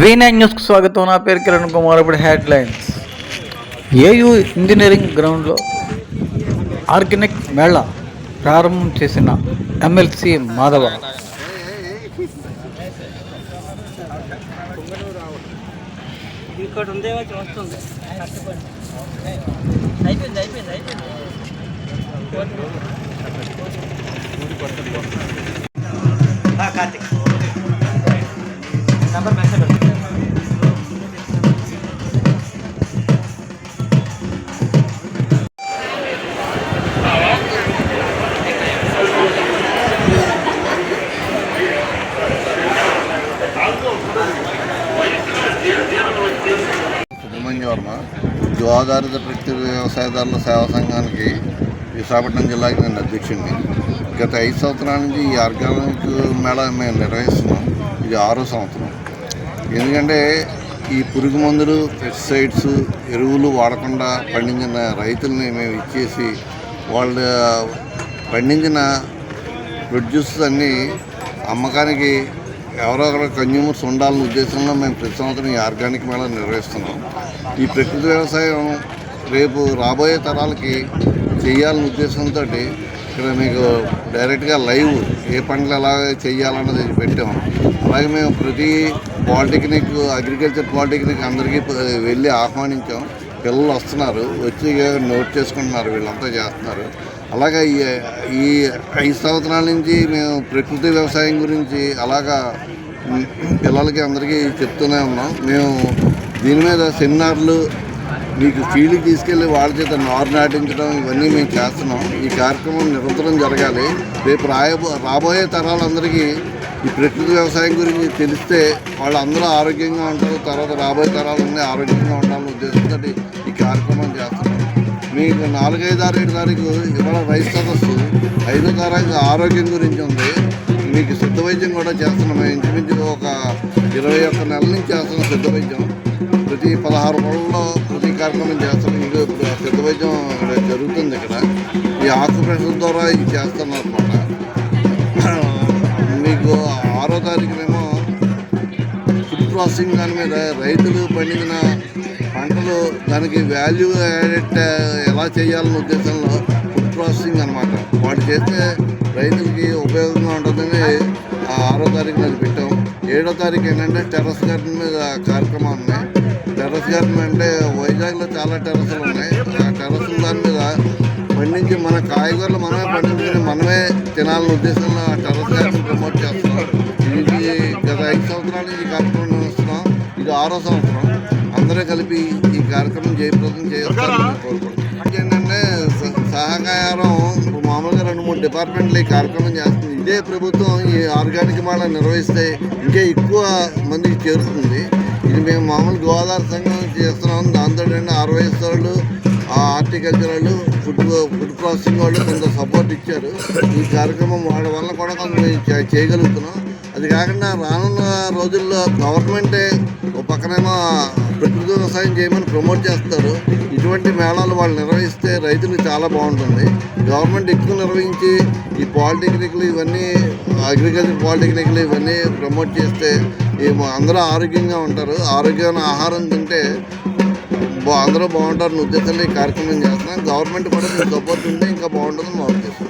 V9 న్యూస్కు స్వాగతం. నా పేరు కిరణ్ కుమార్. ఇప్పుడు హెడ్ లైన్స్ ఏయు ఇంజనీరింగ్ గ్రౌండ్లో ఆర్గానిక్ మేళా ప్రారంభం చేసిన ఎమ్మెల్సీ మాధవ. ఇంకోటి వచ్చి వస్తుంది. అయిపోయింది అయిపోయింది అయిపోయింది. సుబ్రహ్మణ్య వర్మ గోదావరి ప్రకృతి వ్యవసాయదారుల సేవా సంఘానికి విశాఖపట్నం జిల్లాకి నేను అధ్యక్షుడిని. గత ఐదు సంవత్సరాల నుంచి ఈ ఆర్గానిక్ మేళా మేము నిర్వహిస్తున్నాం. ఇది ఆరో సంవత్సరం. ఎందుకంటే ఈ పురుగు మందులు పెస్టిసైడ్స్ ఎరువులు వాడకుండా పండించిన రైతుల్ని మేము ఇచ్చేసి వాళ్ళ పండించిన ప్రొడ్యూస్ అన్నీ అమ్మకానికి ఎవరో ఒకరు కన్జ్యూమర్స్ ఉండాలనే ఉద్దేశంలో మేము ప్రతి సంవత్సరం ఈ ఆర్గానిక్ మేళా నిర్వహిస్తున్నాం. ఈ ప్రకృతి వ్యవసాయం రేపు రాబోయే తరాలకి చేయాలనే ఉద్దేశంతో ఇక్కడ మీకు డైరెక్ట్గా లైవ్ ఏ పంటలు ఎలా చేయాలన్నది పెట్టాం. అలాగే మేము ప్రతి పాలిటెక్నిక్ అగ్రికల్చర్ పాలిటెక్నిక్ అందరికీ వెళ్ళి ఆహ్వానించాం. పిల్లలు వస్తున్నారు వచ్చి నోట్ చేసుకుంటున్నారు వీళ్ళంతా చేస్తున్నారు. అలాగే ఈ ఈ ఐదు సంవత్సరాల నుంచి మేము ప్రకృతి వ్యవసాయం గురించి అలాగా పిల్లలకి అందరికీ చెప్తూనే ఉన్నాం. మేము దీని మీద సెమినార్లు మీకు ఫీల్డ్కి తీసుకెళ్ళి వాళ్ళ చేత నారు నాటించడం ఇవన్నీ మేము చేస్తున్నాం. ఈ కార్యక్రమం నిరంతరం జరగాలి. రేపు రాయబో రాబోయే తరాలందరికీ ఈ ప్రకృతి వ్యవసాయం గురించి తెలిస్తే వాళ్ళందరూ ఆరోగ్యంగా ఉంటారు. తర్వాత రాబోయే తరాలన్నీ ఆరోగ్యంగా ఉండాలనే ఉద్దేశంతో ఈ కార్యక్రమం చేస్తున్నాం. మీకు నాలుగైదు ఆరేడు తారీఖు ఇవాళ రైతు సదస్సు ఐదో తారీఖు ఆరోగ్యం గురించి ఉంది. మీకు సిద్ధ వైద్యం కూడా చేస్తున్నాం. ఇంచుమించు ఒక ఇరవై ఒక్క నెలల నుంచి చేస్తున్నాం సిద్ధ వైద్యం ప్రతి పదహారు రోజుల్లో ప్రతి కార్యక్రమం చేస్తున్నాం ఇంకా ఇప్పుడు సిద్ధ వైద్యం ఇక్కడ జరుగుతుంది ఇక్కడ. ఈ ఆక్యుపేషన్ ద్వారా ఇది చేస్తున్నారు అనమాట మీకు ఆరో తారీఖునేమో ఫుడ్ ప్రాసెసింగ్ దాని మీద రైతులు పండించిన పంటలు దానికి వాల్యూ యాడెడ్ ఎలా చేయాలనే ఉద్దేశంలో ఫుడ్ ప్రాసెసింగ్ అనమాట వాటి చేస్తే రైతులకి ఉపయోగంగా ఉంటుందని ఆ ఆరో తారీఖున అది పెట్టాం. ఏడో తారీఖు ఏంటంటే టెర్రస్ గార్డెన్ మీద కార్యక్రమం ఉన్నాయి. టెర్రస్ గార్డెన్ అంటే వైజాగ్లో చాలా టెర్రస్లు ఉన్నాయి. ఆ టెర్రస్ల దాని మీద పండించి మన కాయగూరలు మనమే పండించుకుని మనమే తినాలనే ఉద్దేశంలో ఆ టెర్రస్ గార్డెన్ ప్రమోట్ చేస్తున్నాం. ఇది గత ఐదు సంవత్సరాల నుంచి ఆరో సంవత్సరం అందరూ కలిపి ఈ కార్యక్రమం జయప్రదం చేస్తారని కోరుకుంటున్నాం. ఏంటంటే సహకారం మామూలుగా రెండు మూడు డిపార్ట్మెంట్లు ఈ కార్యక్రమం చేస్తుంది ఇదే ప్రభుత్వం ఈ ఆర్గానిక్ మేళ నిర్వహిస్తే ఇంకా ఎక్కువ మందికి చేరుతుంది. ఇది మేము మామూలు గోదావరి సంఘం చేస్తున్నాం. దాంతో ఆర్వైఎస్ వాళ్ళు ఆ హార్టికల్చర్ వాళ్ళు ఫుడ్ ఫుడ్ ప్రాసెసింగ్ వాళ్ళు కొంత సపోర్ట్ ఇచ్చారు. ఈ కార్యక్రమం వాళ్ళ వల్ల కూడా కొంత చేయగలుగుతున్నాం. అది కాకుండా రానున్న రోజుల్లో గవర్నమెంటే ఒక పక్కనేమో ప్రకృతి వ్యవసాయం చేయమని ప్రమోట్ చేస్తారు. ఇటువంటి మేళాలు వాళ్ళు నిర్వహిస్తే రైతులకు చాలా బాగుంటుంది. గవర్నమెంట్ ఎక్కువ నిర్వహించి ఈ పాలిటెక్నిక్లు ఇవన్నీ అగ్రికల్చర్ పాలిటెక్నిక్లు ఇవన్నీ ప్రమోట్ చేస్తే అందరూ ఆరోగ్యంగా ఉంటారు. ఆరోగ్యమైన ఆహారం తింటే బా- అందరూ బాగుంటారు ఉద్దేశంలో ఈ కార్యక్రమం చేస్తున్నాం. గవర్నమెంట్ కూడా సపోర్ట్ ఉంటే ఇంకా బాగుంటుందని మా ఉద్దేశం.